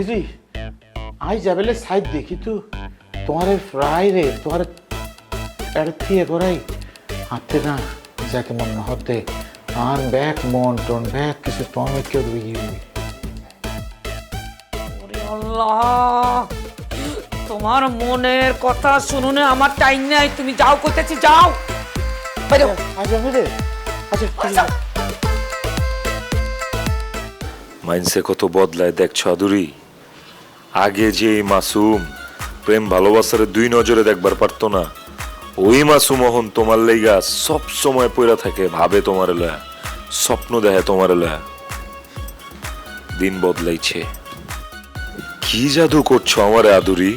দিদি I যাবেলে side দেখি তো। তোমার ফ্রাই রে তোমার এড়ে থিয়ে করাই। হাতে না যাকে মন হতে আর ব্যাগ মন টন ব্যাগ কিছু তোমার কেউ দিবি তোমার মনের কথা শুনুনে আমার টাইম নাই তুমি যাও করতেছি যাও। আচ্ছা ঠিক আছে। মাইন্সে কত বদলায় দেখছ আদুরি? আগে যে এই মাসুম, প্রেম ভালোবাসার দুই নজরে দেখবার পারতো না। ওই মাসুম অহন তোমার লেগা সব সময় পইরা থাকে ভাবে তোমার লয়া, স্বপ্ন দেখে তোমার লয়া। দিন বদলাইছে। কি জাদু করছ আমার আদুরি?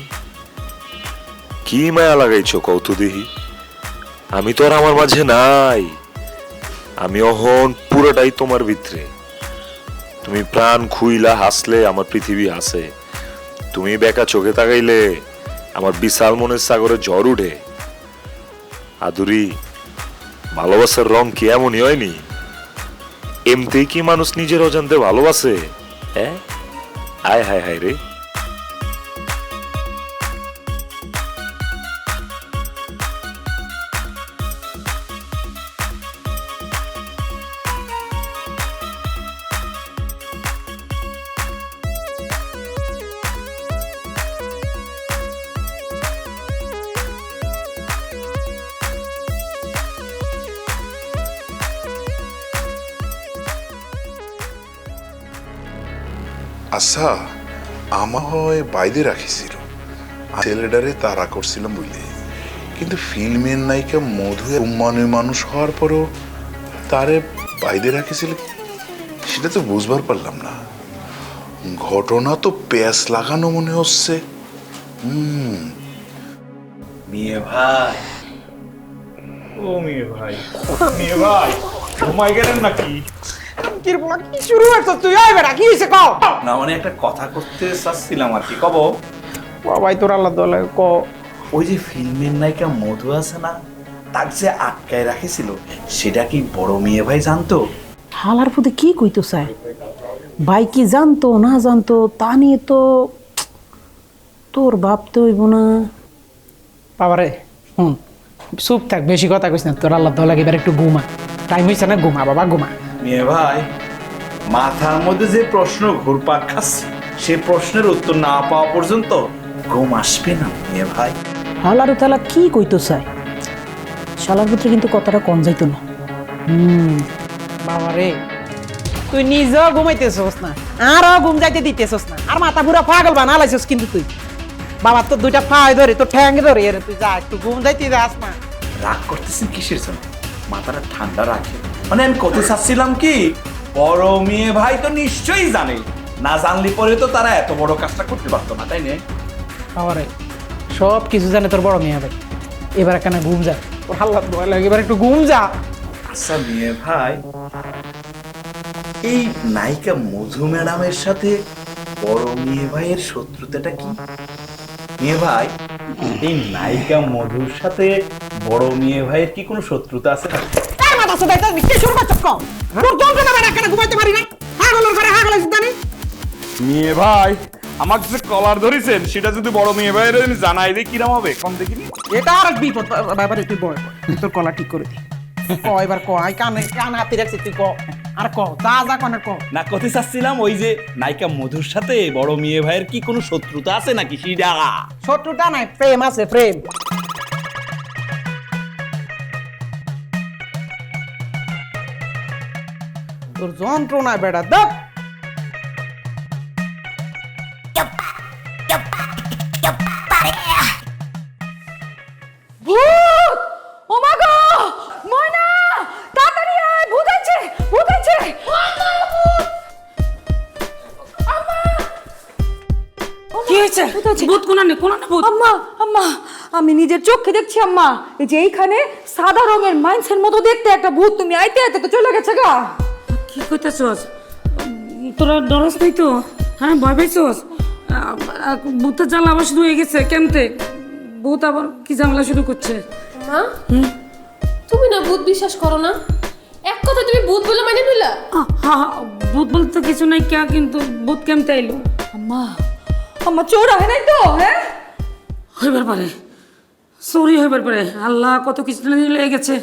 কি মায়া লাগাইছো কৌতু দেহি আমি তো আর আমার মাঝে নাই। আমি অহন পুরোটাই তোমার ভিতরে। তুমি প্রাণ খুইলা হাসলে আমার পৃথিবী হাসে। তুমি বেকা চোখে তাকাইলে আমার বিশাল মনের সাগরে জ্বর উঠে। আদুরি, ভালোবাসার রং কি এমনই হয়নি? এমতেই কি মানুষ নিজের অজান্তে ভালোবাসে? হ্যাঁ? আয় হায় হায় রে। আচ্ছা আমার হয় বাইরে রাখিছিল। ছেলেটারে তারা করছিলাম বুঝলে কিন্তু ফিল্মের নায়িকা মধু উম্মানের মানুষ হওয়ার পরেও তারে বাইরে রাখিছিল সেটা তো বুঝবার পারলাম না। ঘটনা তো প্যাস লাগানো মনে হচ্ছে। মেয়ে ভাই। ও মেয়ে ভাই। মেয়ে ভাই ঘুমাই গেলেন নাকি? কীরকম কি শুরু হয়েছে তুই? আয় বেটা কি হয়েছে? কও না মানে একটা কথা করতে চাচ্ছিলাম আর কি কব। বাবাই তোর আল্লাহ দলে ক। ওই যে ফিল্মের নায়িকা মধু আছে না তার যে আটকায় রাখেছিল সেটা কি বড় মেয়ে ভাই জানতো? হালার প্রতি কি কইতো চায় ভাই কি জানতো না জানতো তা নিয়ে তো তোর ভাবতে হইব না। বাবারে হুম চুপ থাক বেশি কথা কইস না তোর আল্লাহ দলে এবার একটু ঘুমা। টাইম হয়েছে না ঘুমা বাবা ঘুমা। মেয়ে ভাই মাথার মধ্যে যে প্রশ্ন ঘুরপাক খাচ্ছে সে প্রশ্নের উত্তর না পাওয়া পর্যন্ত ঘুম আসবে না মেয়ে ভাই। হালার তালা কি কইতো চায় শালার পুত্রে কিন্তু কথাটা কম যাইতো না। হুম। বাবারে তুই নিজেও ঘুমাইতেছস না আরও ঘুম যাইতে দিতেছস না। আর মাথা পুরা পাগল বানা লাইছস কিন্তু তুই। বাবা তোর দুইটা ফাই ধরে তোর ঠ্যাং ধরে এরে তুই যা একটু ঘুম যাইতে যাস না। রাগ করতেছেন কিসের জন্য? মাথাটা ঠান্ডা রাখে। মানে আমি কত চাচ্ছিলাম কি? বড় মেয়ে ভাই তো নিশ্চয়ই জানে। না জানলে পরে তো তারা এত বড় কাজটা করতে পারতো না তাই না? সব কিছু জানে তোর বড় মেয়ে ভাই এবার কেন ঘুম যা। হাল্লা লাগে এবার একটু ঘুম যা। আচ্ছা মেয়ে ভাই এই নায়িকা মধু ম্যাডামের সাথে বড় মেয়ে ভাইয়ের শত্রুতাটা কি? মেয়ে ভাই এই নায়িকা মধুর সাথে বড় মেয়ে ভাইয়ের কি কোনো শত্রুতা আছে? তার মাথা সুদাই শুরু করছস কম তোর যন্ত্রণা বেড়া কেন ঘুমাইতে পারি না। হাগলের ঘরে হাগলে জানি মেয়ে ভাই আমাকে যে কলার ধরেছেন সেটা যদি বড় মেয়ে ভাইয়ের আমি জানাই দিই কিরম হবে? কম দেখিনি? এটা আর এক বিপদ বাবারে তুই বয় তোর কলা ঠিক করে দি। ক এবার ক আই কানে কান হাতে রাখছি তুই ক। আর ক যা যা কনে ক। না কথা চাচ্ছিলাম ওই যে নায়িকা মধুর সাথে বড় মেয়ে ভাইয়ের কি কোনো শত্রুতা আছে নাকি? সেটা শত্রুতা নাই প্রেম আছে প্রেম। তোর যন্ত্রণা বেড়া দেখ। ভূত! ও মা গো! ময়না! তাড়াতাড়ি আয় ভূত আছে ভূত আছে। কি হয়েছে? ভূত কোনা নে কোনা ভূত? আম্মা আম্মা আমি নিজের চোখে দেখছি আম্মা। এই যে এইখানে সাদা রঙের মাইন্সের মতো দেখতে একটা ভূত তুমি আইতে আইতে তো চলে গেছে গা। কি কইতেছস তোরা ডরস নাই তো? হ্যাঁ ভয় পাইছস? ভূতের জ্বালা আবার শুরু হয়ে গেছে কেমতে? ভূত আবার কি ঝামেলা শুরু করছে? মা? তুমি না ভূত বিশ্বাস করো না? এক কথা তুমি ভূত বলে মানে নিলা? আহ, হা হা, ভূত বলতে তো কিছু নাই কে কিন্তু ভূত কেমতে আইলো? আম্মা আম্মা চোর আহে নাই তো হ্যাঁ? হইবার পারে। সরি হইবার পারে। আল্লাহ কত কিছু লেগে গেছে।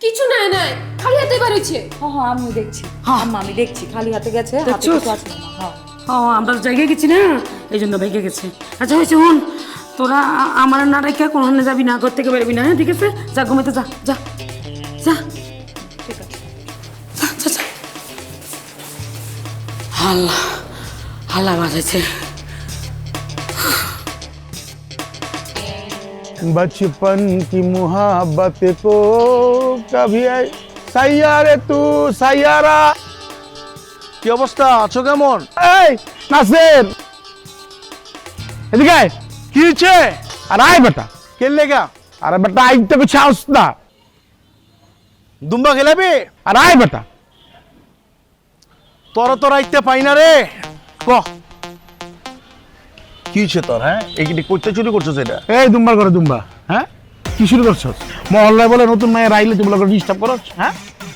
কিছু নাই নাই। খালি হাতে বাড়িছে হ্যাঁ হ্যাঁ আমিও দেখছি আম্মা আমি দেখছি খালি হাতে গেছে হাতে দেখছোস? কিছু আছে না, হ্যাঁ ও আমরা জায়গায় গেছি না এই জন্য ভেঙে গেছে আচ্ছা হয়েছে হন তোরা আ- আমার না রেখে কোনখানে যাবি না ঘর থেকে বেরবি না হ্যাঁ ঠিক আছে যা ঘুমাইতে যা যা যা ঠিক আছে যা, যা, যা। আল্লাহ আল্লাহ বাজাইছে बचपन की मोहब्बत को कभी সাইয়ারে তু সাইয়ারা। কি অবস্থা? আছো কেমন? এই নাসির। এদিকে কি হচ্ছে আর আয় বেটা। খেললে গা আরে বেটা আইতে কিছু আস না। দুম্বা খেলাবি? আর আয় বেটা। তোর তো রাইতে পাই না রে। ক। কি হচ্ছে তোর হ্যাঁ? এইটি করতে চুরি করছ সেটা এই দুম্বার করে দুম্বা। হ্যাঁ? কি শুরু করছস? মহল্লায় বলে নতুন মায়ের আইলে তুমি লোকের ডিস্টার্ব করো হ্যাঁ?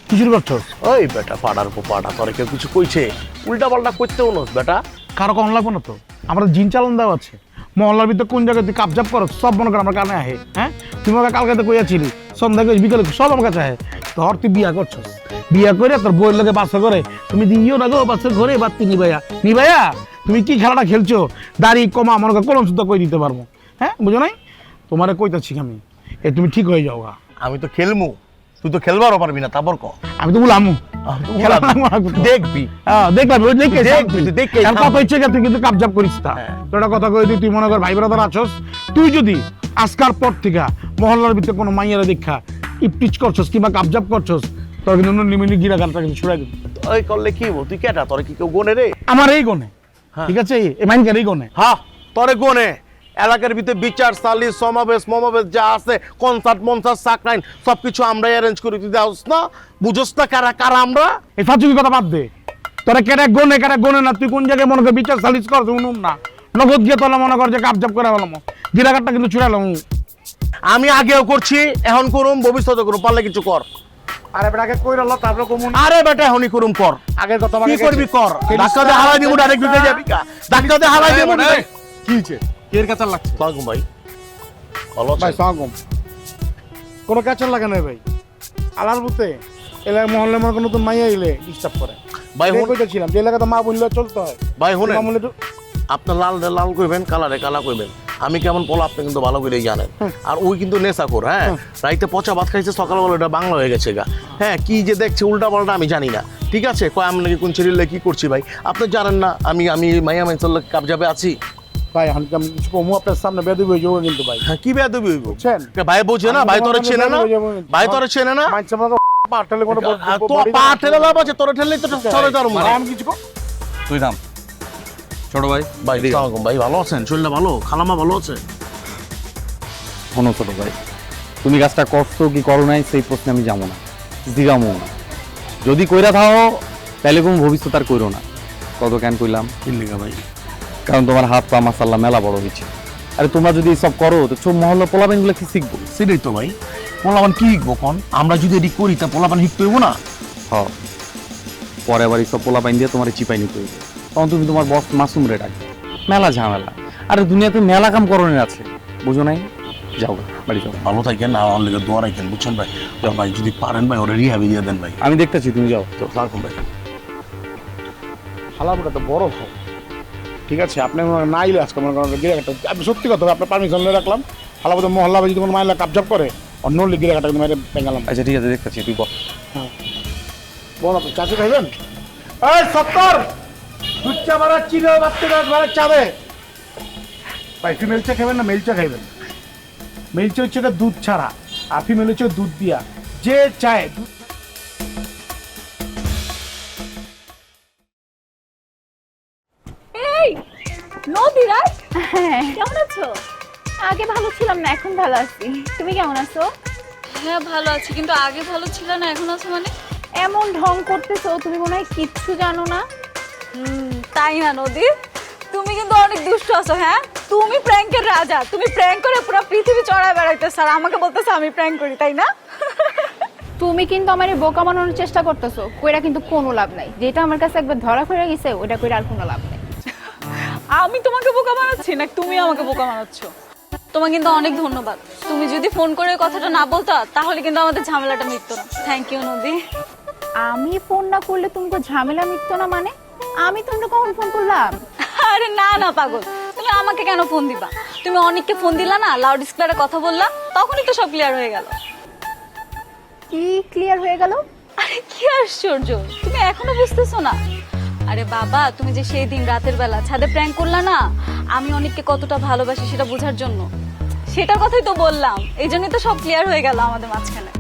কি শুরু করছস ওই বেটা পাড়ার পর পাড়া তোর কেউ কিছু কইছে? উল্টা পাল্টা করতে নস বেটা। কারও কম লাগবে না তো। আমাদের জিন চালন দেওয়া আছে। মহল্লার ভিতরে কোন জায়গায় তুই কাপজাপ করো সব মনে কর আমার কানে আহে হ্যাঁ? তুমি আমাকে কালকে তো কইয়াছিলি সন্ধ্যা করে বিকালে সব আমার কাছে আহে। তোর তুই বিয়া করছস। বিয়া করে তোর বইয়ের লোকে বাসা করে তুমি দিও না গো বাসা ঘরে বাত্তি নিবাইয়া নিবাইয়া তুমি কি খেলাটা খেলছো? দাড়ি কমা মনে কর কলম শুদ্ধ কই দিতে পারব হ্যাঁ? বুঝো নাই? তোমারে কইতাছি আমি। এ তুমি ঠিক হয়ে যাও আমি তো খেলমু। তুই তো খেলবারও পারবি না তারপর ক? আমি তো বলামু। দেখবি। হ্যাঁ, দেখলাম দেখে দেখবি, তুই দেখে কথা হচ্ছে তুই কিন্তু কাবজাব করিস তা হ্যাঁ। তোর কথা কই তুই মনে কর ভাই ব্রাদার আছস তুই যদি আজকার পর থেকে মহল্লার ভিতরে কোনো মাইয়ারা দেখা ইপটিচ করছস কিংবা কাবজাব করছস তোর কিন্তু নিমিনি গিরা গালটা কিন্তু ছুড়াই দিবি। ওই করলে কি হব? তুই কেটা? তোর কি কেউ গোনে রে? আমার এই গনে ঠিক আছে? এই মাইনকার এই গনে। হ্যাঁ তোরে গোনে। এলাকার ভিতরে বিচার সালিস সমাবেশ মমাবেশ যা আছে কনসার্ট মনসার্ট সাকরাইন সব কিছু আমরাই অ্যারেঞ্জ করে দিতে আসস না। বুঝোস না কারা কারা আমরা? এই ফাচুকি কথা বাদ দে। তোরা কেটে গনে কেটে গনে না তুই কোন জায়গায় মনে কর বিচার সালিস কর তুই উনুম না। নগদ গিয়ে তোলা মনে কর যে কাবজাব করে গিরা গালটা কিন্তু ছুড়াইলাম আমি আগেও করছি এখন করুম ভবিষ্যতে করুম পারলে কিছু কর। আরে বেটাকে কই রল তারপরে কমুন আরে বেটা এখনই করুম কর। আগের কথা কি করবি কর। দিয়ে হালাই দিব ডাইরেক্ট ঢুকে যাবি কা ধাক্কা দিয়ে হালাই দিব কি হয়েছে এর কাছে লাগছে। সালাম ভাই ভালো ভাই সালাম কোনো কাচার লাগে না ভাই। আলার বুতে এলাকায় মহল্লে মনে নতুন মাইয়া এলে ডিস্টার্ব করে। ভাই হুন কইতেছিলাম যে এলাকাতে মা বললে চলতে হয়। ভাই তো আপনার লাল লাল কইবেন কালারে কালা কইবেন। আমি কেমন পোলা আপনি কিন্তু ভালো করেই জানেন। আর ওই কিন্তু নেশাখোর হ্যাঁ? রাইতে পচা ভাত খাইছে সকালবেলা ওটা বাংলা হয়ে গেছে গা। হ্যাঁ কি যে দেখছে উল্টা পাল্টা আমি জানি না। ঠিক আছে? কয় আমি নাকি কোন ছেলে কি করছি ভাই? আপনি জানেন না আমি আমি মাইয়া মাইসাল্লাহ কাবজাবে আছি। ভাই কমু আপনার সামনে বেদবি হয়ে যাব কিন্তু ভাই। হ্যাঁ কি বেয়াদবি হইব? বুঝছেন? ভাই বোঝে না? ভাই তোরে চেনে না? ভাই তোরে চেনে না? কোনো তো পা ঠেলে লাভ আছে তোরে ঠেললেই তো চলে যার আমি কিছু তুই থাম। ছোট ভাই ভাই ভাই ভালো আছেন? শরীরটা ভালো? খালামা ভালো আছে? শোনো ছোট ভাই তুমি কাজটা করছ কি করো নাই সেই প্রশ্নে আমি যাব না জিগামো না। যদি কইরা থাও তাহলে কোনো ভবিষ্যৎ আর কইরো না। কত কেন কইলাম? ভাই? কারণ তোমার হাত পা মাসাল্লাহ মেলা বড় হয়েছে। আরে তোমরা যদি সব করো তো ছোট মহল্লা পোলাবেনগুলো কি শিখব? সেটাই তো ভাই। পোলাপান কি শিখব কন? আমরা যদি এটি করি তা পোলাপান শিখতে হইব না? হ। পরে আবার সব পোলাপাইন দিয়ে তোমার চিপাই নিতে হইবে। তখন তুমি তোমার বস মাসুম রে ডাকবে। মেলা ঝামেলা। আরে দুনিয়াতে মেলা কাম করণের আছে। বুঝো নাই? যাও বাড়ি যাও। ভালো থাকেন না আমার লেগে দোয়া রাখেন বুঝছেন ভাই? ভাই যদি পারেন ভাই ওরা রিহাবি দিয়ে দেন ভাই। আমি দেখতেছি তুমি যাও। তো ভাই হালাপুটা তো বড় ভাই। ঠিক আছে? আপনি করেন না আইলে আজকে মনে করেন গিরে কাটা আমি সত্যি কথা আপনার পারমিশন নিয়ে রাখলাম। হালাপুতে মহল্লা যদি কোনো মাইলা কাবজাব করে অন্য গিরে কাটা কিন্তু মেরে বেঙ্গালাম আচ্ছা ঠিক আছে দেখতেছি তুই বল। হ্যাঁ। বল আপনি চাচু খাইবেন? এই সত্তর! দুধ চা মারা চিনে বাচ্চা গাছ মারা চাবে ভাই ফিমেল চা খাবেন না মেল চা খাইবেন? মেল চা হচ্ছে এটা দুধ ছাড়া আর ফিমেল হচ্ছে দুধ দিয়া। যে চায় দুধ নদীরাজ হ্যাঁ। কেমন আছো? আগে ভালো ছিলাম না এখন ভালো আছি। তুমি কেমন আছো? হ্যাঁ ভালো আছি কিন্তু আগে ভালো ছিল না এখন আছো মানে? এমন ঢং করতেছো তুমি মনে হয় কিচ্ছু জানো না। হুম, তাই না নদী? তুমি কিন্তু অনেক দুষ্ট আছো হ্যাঁ? তুমি প্র্যাঙ্কের রাজা তুমি প্র্যাঙ্ক করে পুরো পৃথিবী চড়ায় বেড়াইতেছ আর আমাকে বলতেছো আমি প্র্যাঙ্ক করি তাই না? তুমি কিন্তু আমার এই বোকা বানানোর চেষ্টা করতেছো কইরা কিন্তু কোনো লাভ নাই। যেটা আমার কাছে একবার ধরা পড়ে গেছে ওটা কইরা আর কোনো লাভ নাই। আমি তোমাকে বোকা বানাচ্ছি? না তুমি আমাকে বোকা বানাচ্ছ। তোমার কিন্তু অনেক ধন্যবাদ। তুমি যদি ফোন করে কথাটা না বলতা তাহলে কিন্তু আমাদের ঝামেলাটা মিটতো না। থ্যাংক ইউ নদী। আমি ফোন না করলে তুমি ঝামেলা মিটতো না মানে? আমি তোমরা কখন ফোন করলাম? আরে না না পাগল। তুমি আমাকে কেন ফোন দিবা? তুমি অনেককে ফোন দিলা না লাউড স্পিকারে কথা বললা তখনই তো সব ক্লিয়ার হয়ে গেল। কি ক্লিয়ার হয়ে গেল? আরে কি আশ্চর্য। তুমি এখনও বুঝতেছো না? আরে বাবা, তুমি যে সেই দিন রাতের বেলা ছাদে প্র্যাঙ্ক করলা না, আমি অনেককে কতটা ভালোবাসি সেটা বোঝার জন্য। সেটার কথাই তো বললাম, এই জন্যই তো সব ক্লিয়ার হয়ে গেল আমাদের মাঝখানে।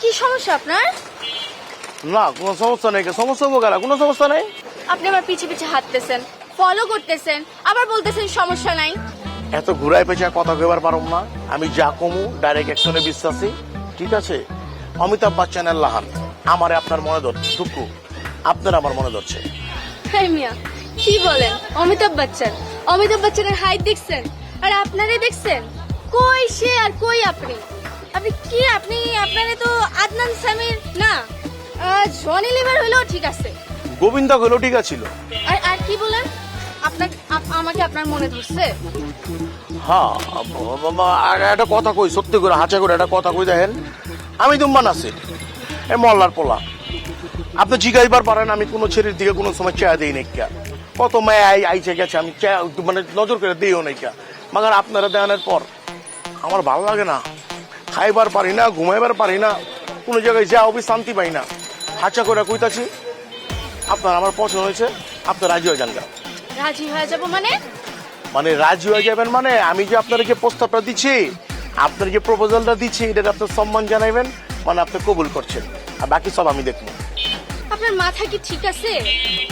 কি সমস্যা আপনার? না কোনো সমস্যা নেই সমস্যা হব কেন? কোনো সমস্যা নেই? আপনি আমার পিছে পিছে হাঁটতেছেন ফলো করতেছেন আবার বলতেছেন সমস্যা নাই। এত ঘুরাই পেঁচা কথা কইবার পারম না। আমি যা কমু ডাইরেক্ট অ্যাকশনে বিশ্বাসী ঠিক আছে? অমিতাভ বচ্চনের লাহান আমারে আপনার মনে ধরছে টুকু আপনার আমার মনে ধরছে। হ্যাঁ মিয়া কি বলেন? অমিতাভ বচ্চন অমিতাভ বচ্চনের হাইট দেখছেন? আর আপনারে দেখছেন? কই সে আর কই আপনি? আপনি কি আপনি আপনারে তো আদনান সামির না জনি লিভার হলেও ঠিক আছে। গোবিন্দা হলো ঠিক আছিল। আর আর কি বলেন? আপনার আমাকে আপনার মনে ধরছে? হ্যাঁ আর একটা কথা কই সত্যি করে হাঁচা করে একটা কথা কই দেখেন। আমি দুম্বান আছি এ মল্লার পোলা। আপনি জিগাইবার পারেন আমি কোনো ছেলের দিকে কোনো সময় চেয়া দিই নাই কত মেয়ে আই আইছে গেছে আমি মানে নজর করে দিইও নাই মাগার আপনারা দেওয়ানোর পর আমার ভালো লাগে না। খাইবার পারি না ঘুমাইবার পারি না কোনো জায়গায় যা অবি শান্তি পাই না। হাঁচা করে কইতাছি আপনার আমার পছন্দ হয়েছে আপনার রাজি হয়ে যান। রাজি হয়ে যাব মানে? মানে রাজি হয়ে যাবেন মানে আমি যে আপনার যে প্রস্তাবটা দিচ্ছি আপনার যে প্রপোজালটা দিচ্ছি এটা আপনার সম্মান জানাইবেন মানে আপনি কবুল করছেন। আর বাকি সব আমি দেখব। আপনার মাথা কি ঠিক আছে?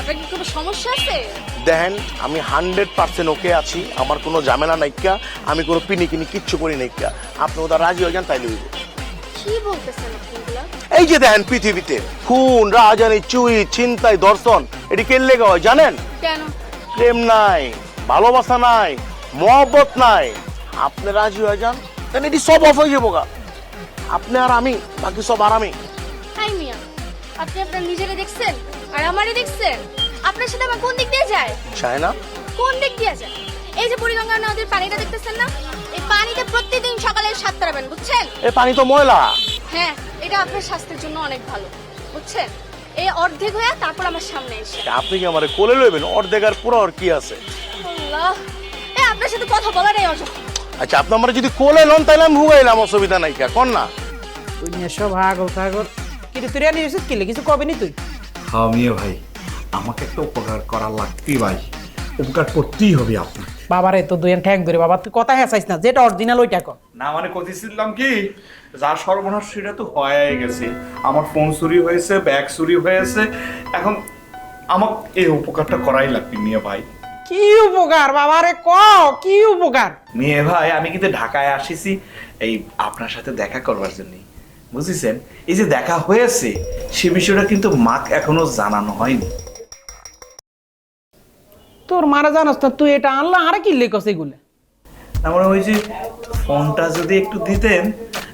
আপনার কি কোনো সমস্যা আছে? দেখেন আমি হান্ড্রেড পার্সেন্ট ওকে আছি আমার কোনো ঝামেলা নাইকা আমি কোনো পিনি কিনি কিচ্ছু করি নাইকা আপনি ওটা রাজি হয়ে যান তাইলে হইব? এই যে দেখেন পৃথিবীতে খুন রাজানি চুই চিন্তাই দর্শন এটি কেল্লে হয় জানেন? কেন? প্রেম নাই ভালোবাসা নাই মহব্বত নাই। আপনি রাজি হয়ে যান তাহলে এটি সব অফ হয়ে যাব গা। আপনি আর আমি বাকি সব আর আমি। আপনি আপনার নিজেরে দেখছেন? আর আমারে দেখছেন? আপনার সাথে আমার কোন দিক দিয়ে যায়? চায় না কোন দিক দিয়ে যায়? এই যে বুড়িগঙ্গা নদীর পানিটা দেখতেছেন না? এই পানিটা প্রতিদিন সকালে সাত তারাবেন বুঝছেন? এ পানি তো ময়লা। হ্যাঁ এটা আপনার স্বাস্থ্যের জন্য অনেক ভালো বুঝছেন? এই অর্ধেক হয়ে তারপর আমার সামনে এসে। আপনি কি আমার কোলে লইবেন? অর্ধেক আর পুরো আর কি আছে? আল্লাহ। এ আপনার সাথে কথা বলার এই অযোগ্য আচ্ছা আপনি আমার যদি কোলে লন তাহলে আমি ভুগাইলাম অসুবিধা নাই কা কন না। তুই নিয়ে সব হাগল ফাগল কিন্তু তুই আনি কিছু কবি নি তুই? হ্যাঁ মিয়া ভাই। আমাকে একটা উপকার করা লাগতেই ভাই। উপকার করতেই হবে আপনার বাবারে তো দুই ঠ্যাং ধরে বাবা তুই কথা হেসাইস না যেটা অরিজিনাল ওইটা কর। না মানে কইতেছিলাম কি যা সর্বনাশ সেটা তো হয়ে গেছে। আমার ফোন চুরি হয়েছে ব্যাগ চুরি হয়েছে। এখন আমাকে এই উপকারটা করাই লাগবে মিয়া ভাই। কি উপকার বাবারে ক? কি উপকার? মেয়ে ভাই আমি কিন্তু ঢাকায় আসিছি এই আপনার সাথে দেখা করবার জন্য। বুঝেছেন? এই যে দেখা হয়েছে সে বিষয়টা কিন্তু মাক এখনও জানানো হয়নি। তোর মারা জানাস না তুই এটা আনলা আরে কিনলে কস এগুলো? আমরা ওই যে ফোনটা যদি একটু দিতেন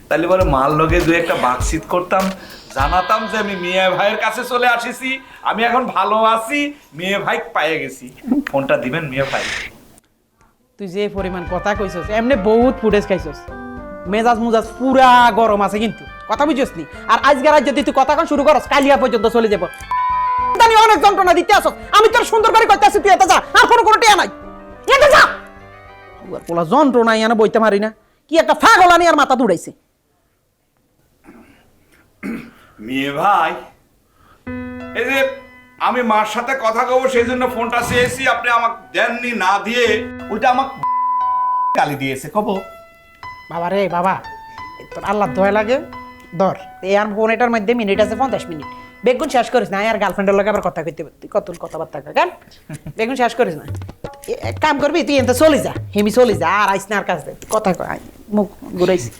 তাহলে বলে মাল লগে দু একটা বাকশিট করতাম। জানাতাম যে আমি মিয়া ভাইয়ের কাছে চলে আসিছি আমি এখন ভালো আছি মেয়ে ভাই পাইয়ে গেছি। ফোনটা দিবেন মিয়া ভাই। তুই যে পরিমাণ কথা কইছস এমনি বহুত ফুটেজ খাইছস। মেজাজ মুজাজ পুরা গরম আছে কিন্তু কথা বুঝছস নি? আর আজকে রাত যদি তুই কথা কন শুরু করস কালিয়া পর্যন্ত চলে যাব। জানি অনেক যন্ত্রণা দিতে আসস। আমি তোর সুন্দর করে কইতাছি তুই এত যা। আর কোনো কোনো টিয়া নাই। এত যা। ওর পোলা যন্ত্রণা ইয়ানা বইতে মারি না। কি একটা ফাগল আনি আর মাথা দুড়াইছে। মেয়ে ভাই এই যে আমি মার সাথে কথা কব সেই জন্য ফোনটা চেয়েছি আপনি আমাকে দেননি না দিয়ে ওইটা আমাকে গালি দিয়েছে কব। বাবা রে বাবা তোর আল্লাহ দয়া লাগে। ধর এই আর ফোন এটার মধ্যে মিনিট আছে পঞ্চাশ মিনিট বেগুন শেষ করিস না আর গার্লফ্রেন্ডের লগে আবার কথা কইতে তুই কত কথাবার্তা কয়, কেন বেগুন শেষ করিস না। এ- এক কাম করবি তুই এনতে চলে যা হেমি চলে যা আর আইস না আর কাছে কথা কয় আই, মুখ ঘুরাইছি।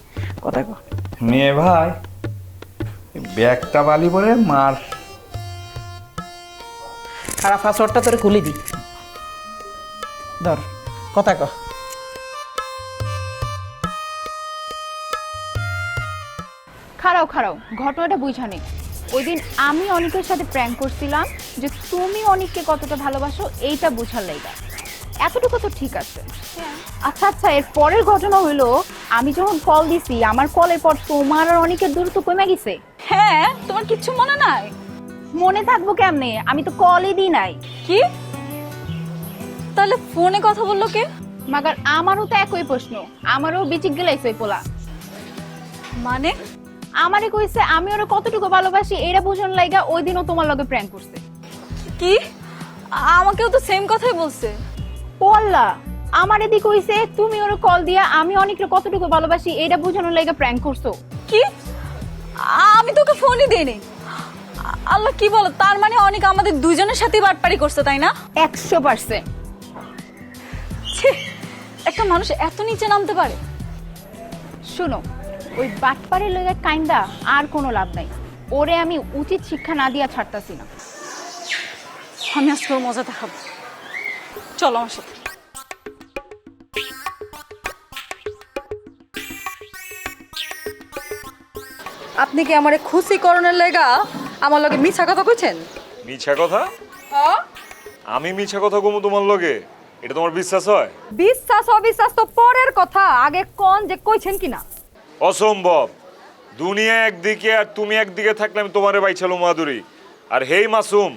কথা কয় মেয়ে ভাই ব্যাগটা বালি বলে মার। খারাপ পাসওয়ার্ডটা তোরে খুলে দি। ধর কথা কয় খারাও খারাও ঘটনাটা বুঝানি ওই দিন আমি অনিকের সাথে প্র্যাঙ্ক করছিলাম যে তুমি অনিককে কতটা ভালোবাসো এইটা বোঝার লাইগা এতটুকু তো ঠিক আছে। আচ্ছা আচ্ছা এর পরের ঘটনা হলো আমি যখন কল দিছি আমার কলের পর তোমার আর অনিকের দূরত্ব কমে গেছে। হ্যাঁ তোমার কিচ্ছু মনে নাই? মনে থাকব কেমনে? আমি তো কলই দিই নাই। কি? তাহলে ফোনে কথা বলল কে? মাগার আমারও তো একই প্রশ্ন। আমারও বিচিক গেলাইছে পোলা। মানে? আমারে কইছে আমি ওরা কতটুকু ভালোবাসি এটা বোঝানোর লাইগা ওই দিনও তোমার লগে প্র্যাঙ্ক করছে। কি? আমাকেও তো সেম কথাই বলছে। আল্লাহ আমার এদিকে কইছে তুমি ওর কল দিয়া আমি অনেকটা কতটুকু ভালোবাসি এটা বোঝানোর লাইগা প্র্যাঙ্ক করছ। কি? আমি তোকে ফোনই দিইনি। আল্লাহ কি বলো তার মানে অনেক আমাদের দুজনের সাথে বাটপারি করছে তাই না? একশো পার্সেন্ট একটা মানুষ এত নিচে নামতে পারে। শুনো ওই বাটপাড়ের লইগা কাইন্দা আর কোনো লাভ নাই। ওরে আমি উচিত শিক্ষা না দিয়া ছাড়তাছি না। আমি আজকে ওর মজা দেখাবো। চলো আমার সাথে। আপনি কি আমারে খুশি করণের লেগা আমার লগে মিছা কথা কইছেন? মিছা কথা? আমি মিছা কথা কমু তোমার লগে? এটা তোমার বিশ্বাস হয়? বিশ্বাস অবিশ্বাস তো পরের কথা। আগে কোন যে কইছেন কিনা? অসম্ভব। দুনিয়া একদিকে আর তুমি একদিকে থাকলে আমি তোমারে বাইছালো মাধুরী আর হেই মাসুম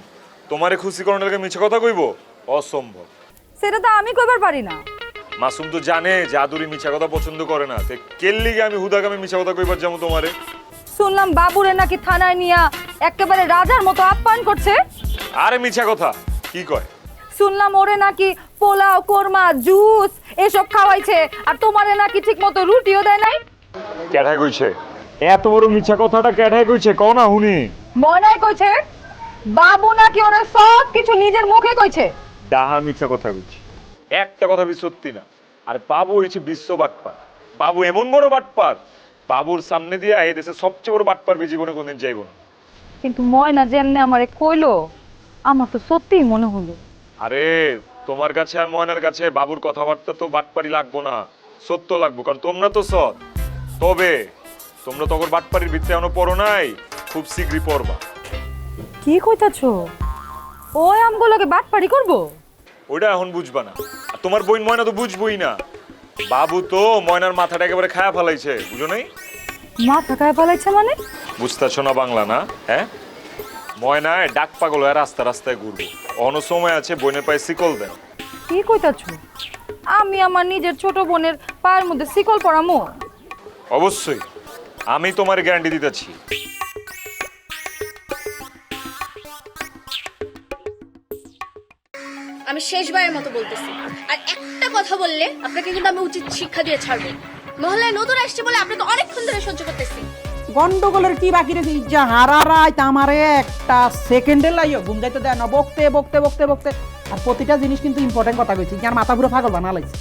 তোমারে খুশি করানোর লাগে মিছা কথা কইব? অসম্ভব। সেটা তো আমি কইবার পারি না। মাসুম তো জানে যে আদুরি মিছা কথা পছন্দ করে না। তে কেল্লিগে আমি হুদাগামে মিছা কথা কইবার যাব তোমারে? শুনলাম বাবুরে নাকি থানায় নিয়া একেবারে রাজার মতো আপ্যায়ন করছে। আরে মিছা কথা কি কয়? শুনলাম ওরে নাকি পোলাও কোরমা জুস এসব খাওয়াইছে। আর তোমারে নাকি ঠিক মতো রুটিও দেয় নাই। কইছে। এত বড় মিছা কথাটা কইছে কও না হুনি। মনে কইছে বাবু নাকি ওরে সব কিছু নিজের মুখে কইছে? ডাহা মিথ্যা কথা বলছি একটা কথা বি সত্যি না আর বাবু হয়েছে বিশ্ব বাটপার। বাবু এমন বড় বাটপার বাবুর সামনে দিয়ে এই দেশে সবচেয়ে বড় বাটপার বি জীবনে কোনদিন যাইব না। কিন্তু ময়না যেমনে আমারে কইলো আমার তো সত্যিই মনে হলো। আরে তোমার কাছে আর ময়নার কাছে বাবুর কথাবার্তা তো বাটপারি লাগবো না সত্য লাগবো কারণ তোমরা তো সৎ। তবে তোমরা তখন বাটপারির ভিতরে এখনও পড়ো নাই। খুব শীঘ্রই পড়বা। কি কইতাছো? ওই আমগুলোকে বাটপাড়ি করব? ওইটা এখন বুঝবা না। আর তোমার বই ময়না তো বুঝবই না। বাবু তো ময়নার মাথাটা একেবারে খায়া ফেলাইছে বুঝো নাই? মাথা খায় পালাইছে মানে? বুঝতেছো না বাংলা না হ্যাঁ? ময়নায় ডাক পাগল হয়ে রাস্তা রাস্তায় ঘুরবে। অন্য সময় আছে বইনের পায়ে শিকল দেন। কি কইতাছো? আমি আমার নিজের ছোট বোনের পায়ের মধ্যে শিকল পরামো অবশ্যই। আমি তোমার গ্যারান্টি দিতেছি আমি শেষবারের মতো বলতেছি। আর একটা কথা বললে আপনাকে কিন্তু আমি উচিত শিক্ষা দিয়ে ছাড়বো। মহল্লায় নতুন আসছে বলে আপনাকে অনেকক্ষণ ধরে সহ্য করতেছি। গন্ডগোলের কি বাকি রেখে যা হারা রাত আমারে একটা সেকেন্ডে লাইও ঘুম যাইতে দেয় না। বকতে বকতে বকতে বকতে। আর প্রতিটা জিনিস কিন্তু ইম্পর্টেন্ট কথা কইছি। কি আর মাথা পুরো পাগল বানা লাগছে